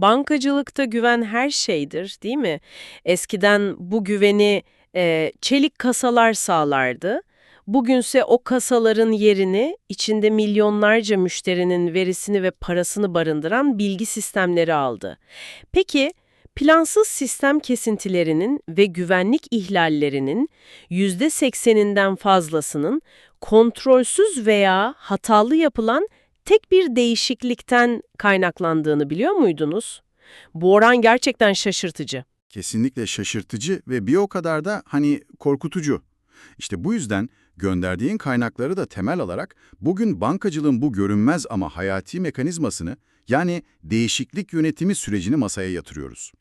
bankacılıkta güven her şeydir, değil mi? Eskiden bu güveni e, çelik kasalar sağlardı. Bugünse o kasaların yerini içinde milyonlarca müşterinin verisini ve parasını barındıran bilgi sistemleri aldı. Peki, plansız sistem kesintilerinin ve güvenlik ihlallerinin %80'inden fazlasının kontrolsüz veya hatalı yapılan tek bir değişiklikten kaynaklandığını biliyor muydunuz? Bu oran gerçekten şaşırtıcı. Kesinlikle şaşırtıcı ve bir o kadar da hani korkutucu. İşte bu yüzden gönderdiğin kaynakları da temel alarak bugün bankacılığın bu görünmez ama hayati mekanizmasını yani değişiklik yönetimi sürecini masaya yatırıyoruz.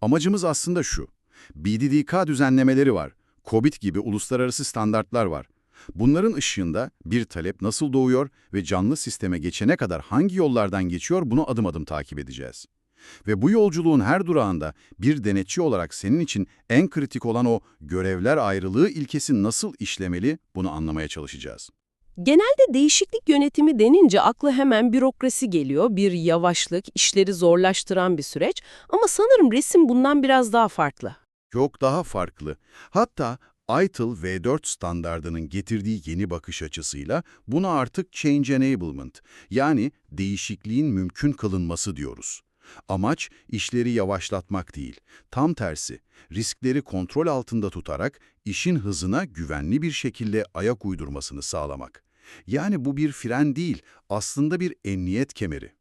Amacımız aslında şu. BDDK düzenlemeleri var. COBIT gibi uluslararası standartlar var. Bunların ışığında bir talep nasıl doğuyor ve canlı sisteme geçene kadar hangi yollardan geçiyor bunu adım adım takip edeceğiz. Ve bu yolculuğun her durağında bir denetçi olarak senin için en kritik olan o görevler ayrılığı ilkesi nasıl işlemeli bunu anlamaya çalışacağız. Genelde değişiklik yönetimi denince akla hemen bürokrasi geliyor, bir yavaşlık, işleri zorlaştıran bir süreç ama sanırım resim bundan biraz daha farklı. Yok daha farklı. Hatta ITIL V4 standardının getirdiği yeni bakış açısıyla buna artık Change Enablement yani değişikliğin mümkün kılınması diyoruz. Amaç işleri yavaşlatmak değil, tam tersi, riskleri kontrol altında tutarak işin hızına güvenli bir şekilde ayak uydurmasını sağlamak. Yani bu bir fren değil, aslında bir emniyet kemeri.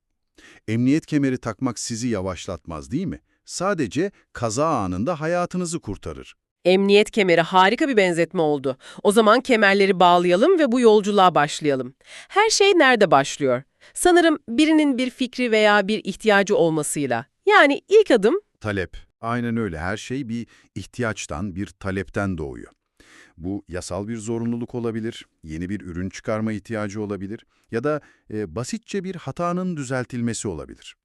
Emniyet kemeri takmak sizi yavaşlatmaz değil mi? Sadece kaza anında hayatınızı kurtarır. Emniyet kemeri harika bir benzetme oldu. O zaman kemerleri bağlayalım ve bu yolculuğa başlayalım. Her şey nerede başlıyor? Sanırım birinin bir fikri veya bir ihtiyacı olmasıyla. Yani ilk adım Talep. Aynen öyle. Her şey bir ihtiyaçtan, bir talepten doğuyor. Bu yasal bir zorunluluk olabilir, yeni bir ürün çıkarma ihtiyacı olabilir ya da e, basitçe bir hatanın düzeltilmesi olabilir.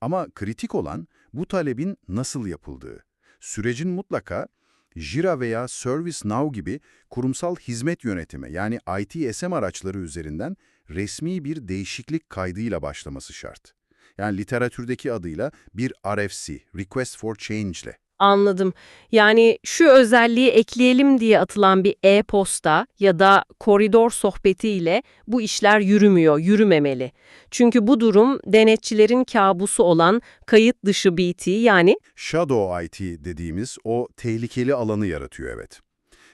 Ama kritik olan bu talebin nasıl yapıldığı. Sürecin mutlaka Jira veya ServiceNow gibi kurumsal hizmet yönetimi yani ITSM araçları üzerinden resmi bir değişiklik kaydıyla başlaması şart. Yani literatürdeki adıyla bir RFC, Request for Change ile. Anladım. Yani şu özelliği ekleyelim diye atılan bir e-posta ya da koridor sohbetiyle bu işler yürümüyor, yürümemeli. Çünkü bu durum denetçilerin kabusu olan kayıt dışı BT yani Shadow IT dediğimiz o tehlikeli alanı yaratıyor evet.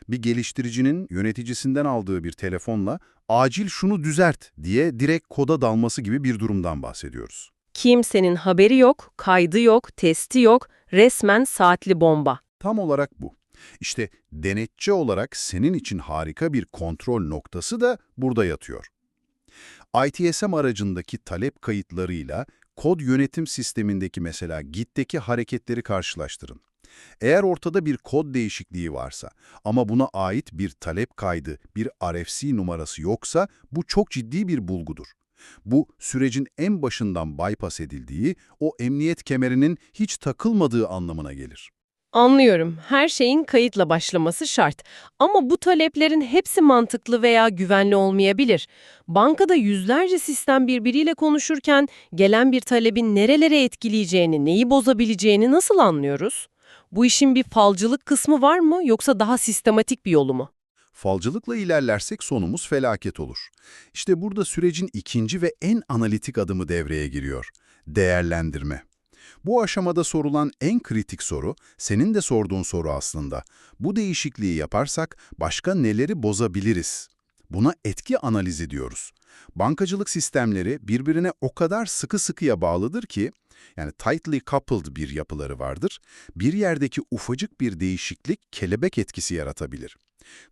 Bir geliştiricinin yöneticisinden aldığı bir telefonla acil şunu düzelt diye direkt koda dalması gibi bir durumdan bahsediyoruz. Kimsenin haberi yok, kaydı yok, testi yok, resmen saatli bomba. Tam olarak bu. İşte denetçi olarak senin için harika bir kontrol noktası da burada yatıyor. ITSM aracındaki talep kayıtlarıyla kod yönetim sistemindeki mesela Git'teki hareketleri karşılaştırın. Eğer ortada bir kod değişikliği varsa ama buna ait bir talep kaydı, bir RFC numarası yoksa bu çok ciddi bir bulgudur. Bu sürecin en başından bypass edildiği, o emniyet kemerinin hiç takılmadığı anlamına gelir. Anlıyorum. Her şeyin kayıtla başlaması şart. Ama bu taleplerin hepsi mantıklı veya güvenli olmayabilir. Bankada yüzlerce sistem birbiriyle konuşurken gelen bir talebin nerelere etkileyeceğini, neyi bozabileceğini nasıl anlıyoruz? Bu işin bir falcılık kısmı var mı yoksa daha sistematik bir yolu mu? Falcılıkla ilerlersek sonumuz felaket olur. İşte burada sürecin ikinci ve en analitik adımı devreye giriyor. Değerlendirme. Bu aşamada sorulan en kritik soru, senin de sorduğun soru aslında. Bu değişikliği yaparsak başka neleri bozabiliriz? Buna etki analizi diyoruz. Bankacılık sistemleri birbirine o kadar sıkı sıkıya bağlıdır ki, yani tightly coupled bir yapıları vardır, bir yerdeki ufacık bir değişiklik kelebek etkisi yaratabilir.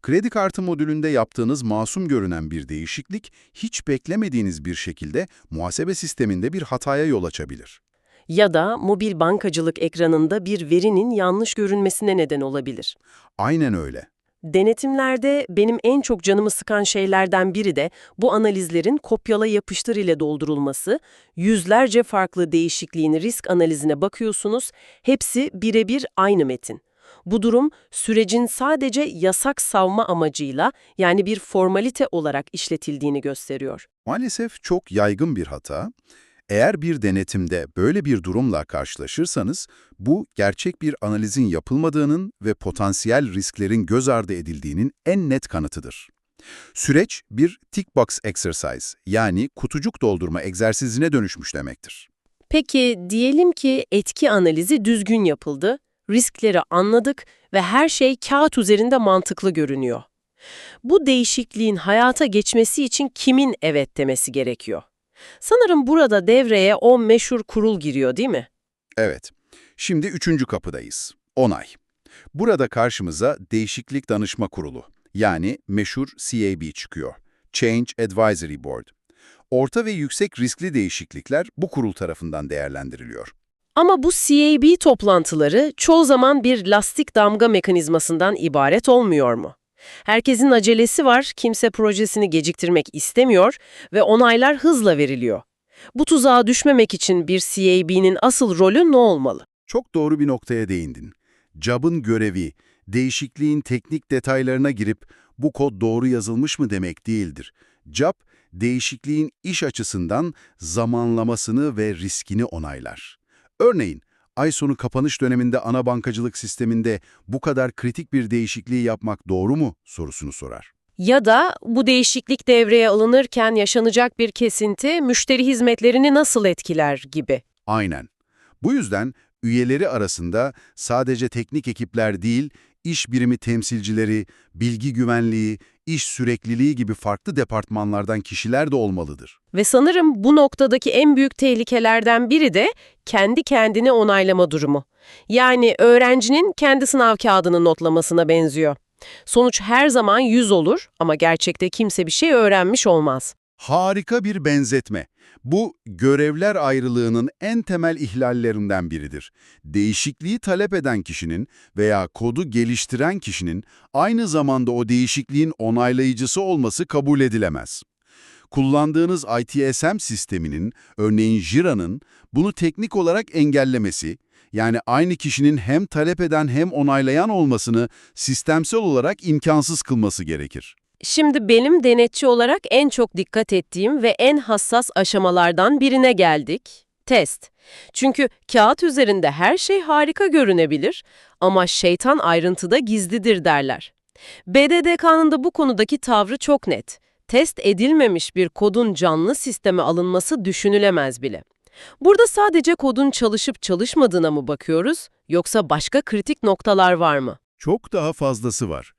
Kredi kartı modülünde yaptığınız masum görünen bir değişiklik, hiç beklemediğiniz bir şekilde muhasebe sisteminde bir hataya yol açabilir. Ya da mobil bankacılık ekranında bir verinin yanlış görünmesine neden olabilir. Aynen öyle. Denetimlerde benim en çok canımı sıkan şeylerden biri de bu analizlerin kopyala yapıştır ile doldurulması. Yüzlerce farklı değişikliğin risk analizine bakıyorsunuz, hepsi birebir aynı metin. Bu durum sürecin sadece yasak savma amacıyla yani bir formalite olarak işletildiğini gösteriyor. Maalesef çok yaygın bir hata. Eğer bir denetimde böyle bir durumla karşılaşırsanız, bu gerçek bir analizin yapılmadığının ve potansiyel risklerin göz ardı edildiğinin en net kanıtıdır. Süreç bir tick box exercise yani kutucuk doldurma egzersizine dönüşmüş demektir. Peki diyelim ki etki analizi düzgün yapıldı, riskleri anladık ve her şey kağıt üzerinde mantıklı görünüyor. Bu değişikliğin hayata geçmesi için kimin evet demesi gerekiyor? Sanırım burada devreye o meşhur kurul giriyor değil mi? Evet, şimdi üçüncü kapıdayız. Onay. Burada karşımıza Değişiklik Danışma Kurulu, yani meşhur CAB çıkıyor. Change Advisory Board. Orta ve yüksek riskli değişiklikler bu kurul tarafından değerlendiriliyor. Ama bu CAB toplantıları çoğu zaman bir lastik damga mekanizmasından ibaret olmuyor mu? Herkesin acelesi var, kimse projesini geciktirmek istemiyor ve onaylar hızla veriliyor. Bu tuzağa düşmemek için bir CAB'nin asıl rolü ne olmalı? Çok doğru bir noktaya değindin. Job'ın görevi, değişikliğin teknik detaylarına girip bu kod doğru yazılmış mı demek değildir. Job, değişikliğin iş açısından zamanlamasını ve riskini onaylar. Örneğin, ay sonu kapanış döneminde ana bankacılık sisteminde bu kadar kritik bir değişikliği yapmak doğru mu sorusunu sorar. Ya da bu değişiklik devreye alınırken yaşanacak bir kesinti müşteri hizmetlerini nasıl etkiler gibi. Aynen. Bu yüzden üyeleri arasında sadece teknik ekipler değil, iş birimi temsilcileri, bilgi güvenliği, iş sürekliliği gibi farklı departmanlardan kişiler de olmalıdır. Ve sanırım bu noktadaki en büyük tehlikelerden biri de kendi kendini onaylama durumu. Yani öğrencinin kendi sınav kağıdını notlamasına benziyor. Sonuç her zaman 100 olur ama gerçekte kimse bir şey öğrenmiş olmaz. Harika bir benzetme. Bu, görevler ayrılığının en temel ihlallerinden biridir. Değişikliği talep eden kişinin veya kodu geliştiren kişinin aynı zamanda o değişikliğin onaylayıcısı olması kabul edilemez. Kullandığınız ITSM sisteminin, örneğin Jira'nın, bunu teknik olarak engellemesi, yani aynı kişinin hem talep eden hem onaylayan olmasını sistemsel olarak imkansız kılması gerekir. Şimdi benim denetçi olarak en çok dikkat ettiğim ve en hassas aşamalardan birine geldik. Test. Çünkü kağıt üzerinde her şey harika görünebilir ama şeytan ayrıntıda gizlidir derler. BDDK'nın da bu konudaki tavrı çok net. Test edilmemiş bir kodun canlı sisteme alınması düşünülemez bile. Burada sadece kodun çalışıp çalışmadığına mı bakıyoruz yoksa başka kritik noktalar var mı? Çok daha fazlası var.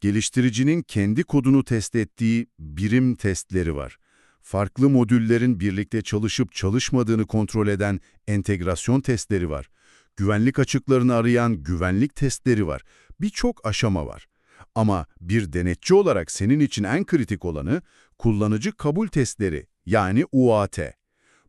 Geliştiricinin kendi kodunu test ettiği birim testleri var. Farklı modüllerin birlikte çalışıp çalışmadığını kontrol eden entegrasyon testleri var. Güvenlik açıklarını arayan güvenlik testleri var. Birçok aşama var. Ama bir denetçi olarak senin için en kritik olanı kullanıcı kabul testleri yani UAT.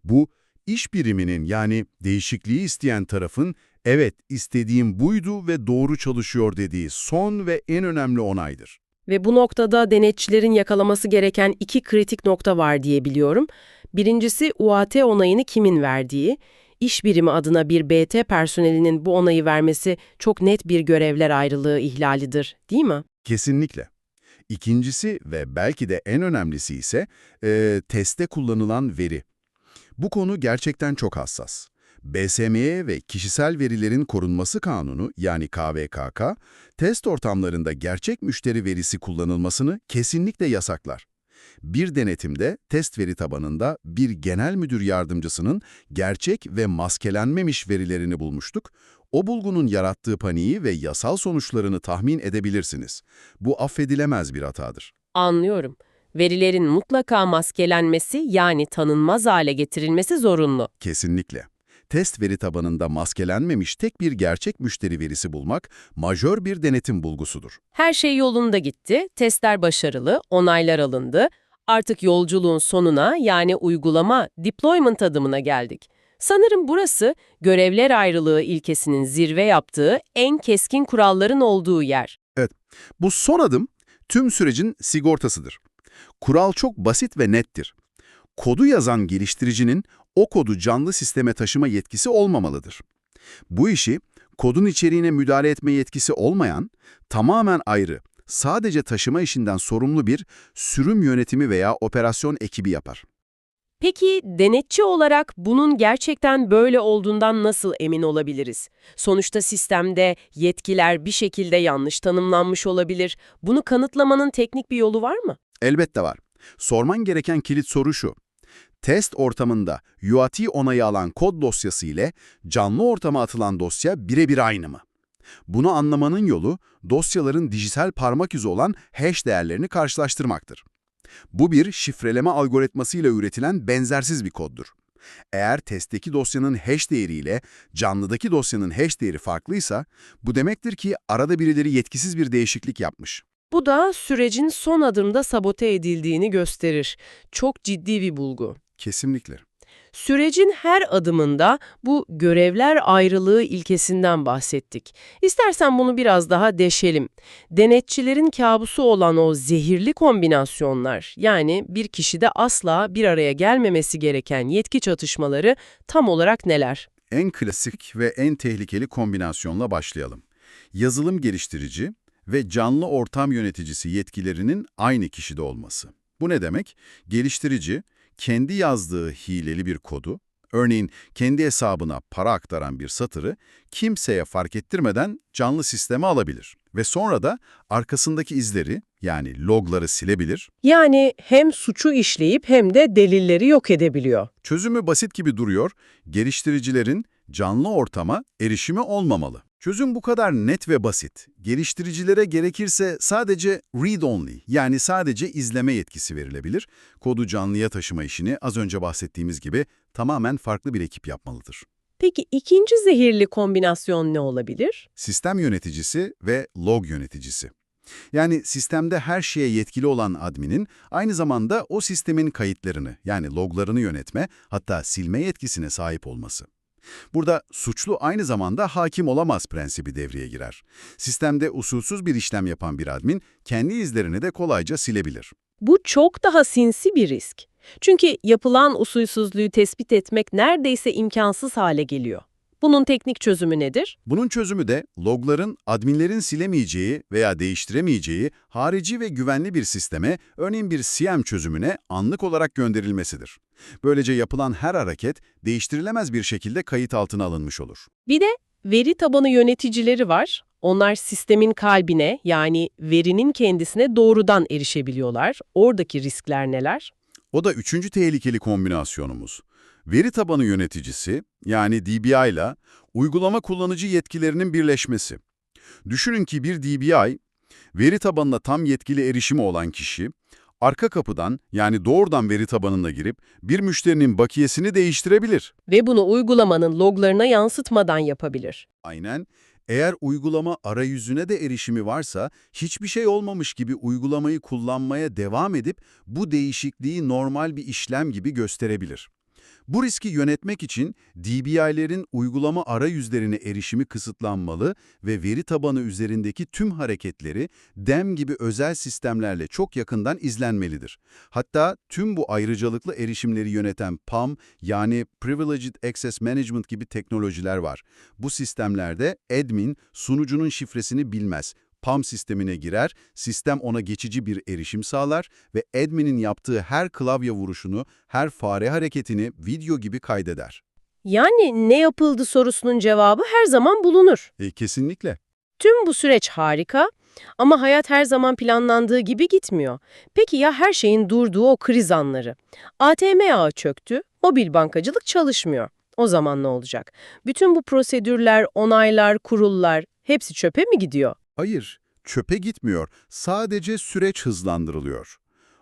Bu, iş biriminin yani değişikliği isteyen tarafın evet istediğim buydu ve doğru çalışıyor dediği son ve en önemli onaydır. Ve bu noktada denetçilerin yakalaması gereken iki kritik nokta var diye biliyorum. Birincisi UAT onayını kimin verdiği, iş birimi adına bir BT personelinin bu onayı vermesi çok net bir görevler ayrılığı ihlalidir, değil mi? Kesinlikle. İkincisi ve belki de en önemlisi ise e, teste kullanılan veri. Bu konu gerçekten çok hassas. BSM'ye ve Kişisel Verilerin Korunması Kanunu yani KVKK, test ortamlarında gerçek müşteri verisi kullanılmasını kesinlikle yasaklar. Bir denetimde test veri tabanında bir genel müdür yardımcısının gerçek ve maskelenmemiş verilerini bulmuştuk. O bulgunun yarattığı paniği ve yasal sonuçlarını tahmin edebilirsiniz. Bu affedilemez bir hatadır. Anlıyorum. Verilerin mutlaka maskelenmesi yani tanınmaz hale getirilmesi zorunlu. Kesinlikle. Test veri tabanında maskelenmemiş tek bir gerçek müşteri verisi bulmak majör bir denetim bulgusudur. Her şey yolunda gitti, testler başarılı, onaylar alındı. Artık yolculuğun sonuna yani uygulama, deployment adımına geldik. Sanırım burası görevler ayrılığı ilkesinin zirve yaptığı en keskin kuralların olduğu yer. Bu son adım tüm sürecin sigortasıdır. Kural çok basit ve nettir. Kodu yazan geliştiricinin o kodu canlı sisteme taşıma yetkisi olmamalıdır. Bu işi kodun içeriğine müdahale etme yetkisi olmayan, tamamen ayrı, sadece taşıma işinden sorumlu bir sürüm yönetimi veya operasyon ekibi yapar. Peki denetçi olarak bunun gerçekten böyle olduğundan nasıl emin olabiliriz? Sonuçta sistemde yetkiler bir şekilde yanlış tanımlanmış olabilir. Bunu kanıtlamanın teknik bir yolu var mı? Elbette var. Sorman gereken kilit soru şu. Test ortamında UAT onayı alan kod dosyası ile canlı ortama atılan dosya birebir aynı mı? Bunu anlamanın yolu dosyaların dijital parmak izi olan hash değerlerini karşılaştırmaktır. Bu bir şifreleme algoritmasıyla üretilen benzersiz bir koddur. Eğer testteki dosyanın hash değeriyle canlıdaki dosyanın hash değeri farklıysa, bu demektir ki arada birileri yetkisiz bir değişiklik yapmış. Bu da sürecin son adımda sabote edildiğini gösterir. Çok ciddi bir bulgu. Kesinlikle. Sürecin her adımında bu görevler ayrılığı ilkesinden bahsettik. İstersen bunu biraz daha deşelim. Denetçilerin kabusu olan o zehirli kombinasyonlar, yani bir kişide asla bir araya gelmemesi gereken yetki çatışmaları tam olarak neler? En klasik ve en tehlikeli kombinasyonla başlayalım. Yazılım geliştirici ve canlı ortam yöneticisi yetkilerinin aynı kişide olması. Bu ne demek? Geliştirici, kendi yazdığı hileli bir kodu, örneğin kendi hesabına para aktaran bir satırı kimseye fark ettirmeden canlı sisteme alabilir. Ve sonra da arkasındaki izleri, yani logları silebilir. Yani hem suçu işleyip hem de delilleri yok edebiliyor. Çözümü basit gibi duruyor, geliştiricilerin canlı ortama erişimi olmamalı. Çözüm bu kadar net ve basit. Geliştiricilere gerekirse sadece read-only yani sadece izleme yetkisi verilebilir. Kodu canlıya taşıma işini az önce bahsettiğimiz gibi tamamen farklı bir ekip yapmalıdır. Peki ikinci zehirli kombinasyon ne olabilir? Sistem yöneticisi ve log yöneticisi. Yani sistemde her şeye yetkili olan adminin aynı zamanda o sistemin kayıtlarını yani loglarını yönetme hatta silme yetkisine sahip olması. Burada suçlu aynı zamanda hakim olamaz prensibi devreye girer. Sistemde usulsüz bir işlem yapan bir admin kendi izlerini de kolayca silebilir. Bu çok daha sinsi bir risk. Çünkü yapılan usulsüzlüğü tespit etmek neredeyse imkansız hale geliyor. Bunun teknik çözümü nedir? Bunun çözümü de logların adminlerin silemeyeceği veya değiştiremeyeceği harici ve güvenli bir sisteme, örneğin bir CM çözümüne anlık olarak gönderilmesidir. Böylece yapılan her hareket değiştirilemez bir şekilde kayıt altına alınmış olur. Bir de veri tabanı yöneticileri var. Onlar sistemin kalbine yani verinin kendisine doğrudan erişebiliyorlar. Oradaki riskler neler? O da üçüncü tehlikeli kombinasyonumuz. Veri tabanı yöneticisi, yani DBI ile uygulama kullanıcı yetkilerinin birleşmesi. Düşünün ki bir DBI, veri tabanına tam yetkili erişimi olan kişi, arka kapıdan yani doğrudan veri tabanına girip bir müşterinin bakiyesini değiştirebilir. Ve bunu uygulamanın loglarına yansıtmadan yapabilir. Aynen. Eğer uygulama arayüzüne de erişimi varsa, hiçbir şey olmamış gibi uygulamayı kullanmaya devam edip bu değişikliği normal bir işlem gibi gösterebilir. Bu riski yönetmek için DBI'lerin uygulama arayüzlerine erişimi kısıtlanmalı ve veri tabanı üzerindeki tüm hareketleri DEM gibi özel sistemlerle çok yakından izlenmelidir. Hatta tüm bu ayrıcalıklı erişimleri yöneten PAM yani Privileged Access Management gibi teknolojiler var. Bu sistemlerde admin sunucunun şifresini bilmez. PAM sistemine girer, sistem ona geçici bir erişim sağlar ve admin'in yaptığı her klavye vuruşunu, her fare hareketini video gibi kaydeder. Yani ne yapıldı sorusunun cevabı her zaman bulunur. E, kesinlikle. Tüm bu süreç harika ama hayat her zaman planlandığı gibi gitmiyor. Peki ya her şeyin durduğu o kriz anları? ATM ağı çöktü, mobil bankacılık çalışmıyor. O zaman ne olacak? Bütün bu prosedürler, onaylar, kurullar hepsi çöpe mi gidiyor? Hayır, çöpe gitmiyor. Sadece süreç hızlandırılıyor.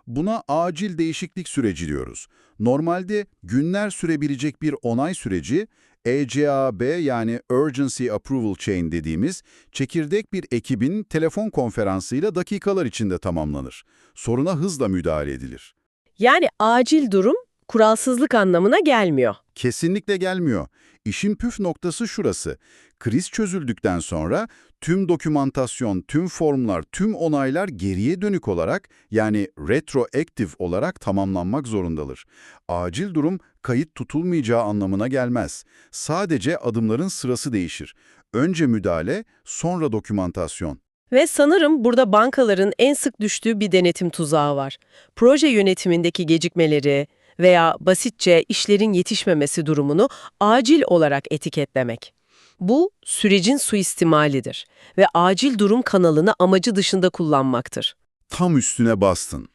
Buna acil değişiklik süreci diyoruz. Normalde günler sürebilecek bir onay süreci, ECAB yani Urgency Approval Chain dediğimiz çekirdek bir ekibin telefon konferansıyla dakikalar içinde tamamlanır. Soruna hızla müdahale edilir. Yani acil durum kuralsızlık anlamına gelmiyor. Kesinlikle gelmiyor. İşin püf noktası şurası. Kriz çözüldükten sonra tüm dokümantasyon, tüm formlar, tüm onaylar geriye dönük olarak yani retroaktif olarak tamamlanmak zorundadır. Acil durum kayıt tutulmayacağı anlamına gelmez. Sadece adımların sırası değişir. Önce müdahale, sonra dokümantasyon. Ve sanırım burada bankaların en sık düştüğü bir denetim tuzağı var. Proje yönetimindeki gecikmeleri, veya basitçe işlerin yetişmemesi durumunu acil olarak etiketlemek. Bu sürecin suistimalidir ve acil durum kanalını amacı dışında kullanmaktır. Tam üstüne bastın.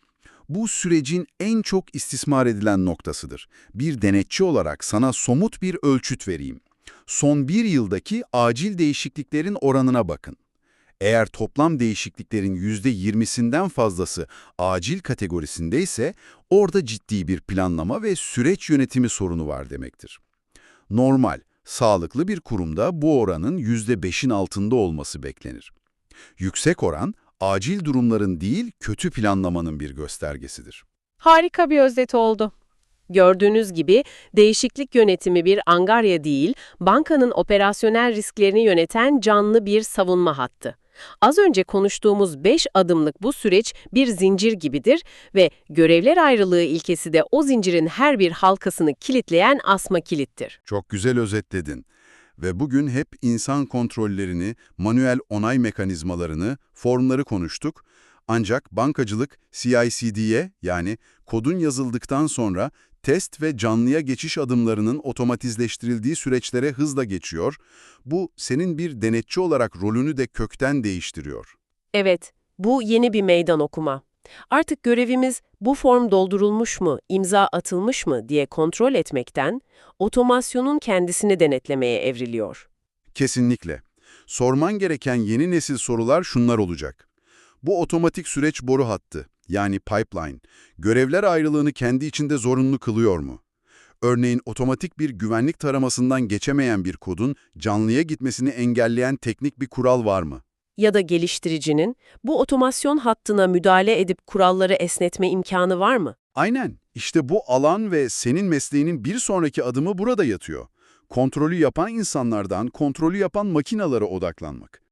Bu sürecin en çok istismar edilen noktasıdır. Bir denetçi olarak sana somut bir ölçüt vereyim. Son bir yıldaki acil değişikliklerin oranına bakın. Eğer toplam değişikliklerin %20'sinden fazlası acil kategorisindeyse orada ciddi bir planlama ve süreç yönetimi sorunu var demektir. Normal, sağlıklı bir kurumda bu oranın %5'in altında olması beklenir. Yüksek oran, acil durumların değil, kötü planlamanın bir göstergesidir. Harika bir özet oldu. Gördüğünüz gibi değişiklik yönetimi bir angarya değil, bankanın operasyonel risklerini yöneten canlı bir savunma hattı. Az önce konuştuğumuz 5 adımlık bu süreç bir zincir gibidir ve görevler ayrılığı ilkesi de o zincirin her bir halkasını kilitleyen asma kilittir. Çok güzel özetledin. Ve bugün hep insan kontrollerini, manuel onay mekanizmalarını, formları konuştuk. Ancak bankacılık CICD'ye yani kodun yazıldıktan sonra test ve canlıya geçiş adımlarının otomatizleştirildiği süreçlere hızla geçiyor. Bu senin bir denetçi olarak rolünü de kökten değiştiriyor. Evet, bu yeni bir meydan okuma. Artık görevimiz bu form doldurulmuş mu, imza atılmış mı diye kontrol etmekten, otomasyonun kendisini denetlemeye evriliyor. Kesinlikle. Sorman gereken yeni nesil sorular şunlar olacak. Bu otomatik süreç boru hattı, yani pipeline, görevler ayrılığını kendi içinde zorunlu kılıyor mu? Örneğin otomatik bir güvenlik taramasından geçemeyen bir kodun canlıya gitmesini engelleyen teknik bir kural var mı? Ya da geliştiricinin bu otomasyon hattına müdahale edip kuralları esnetme imkanı var mı? Aynen. İşte bu alan ve senin mesleğinin bir sonraki adımı burada yatıyor. Kontrolü yapan insanlardan kontrolü yapan makinalara odaklanmak.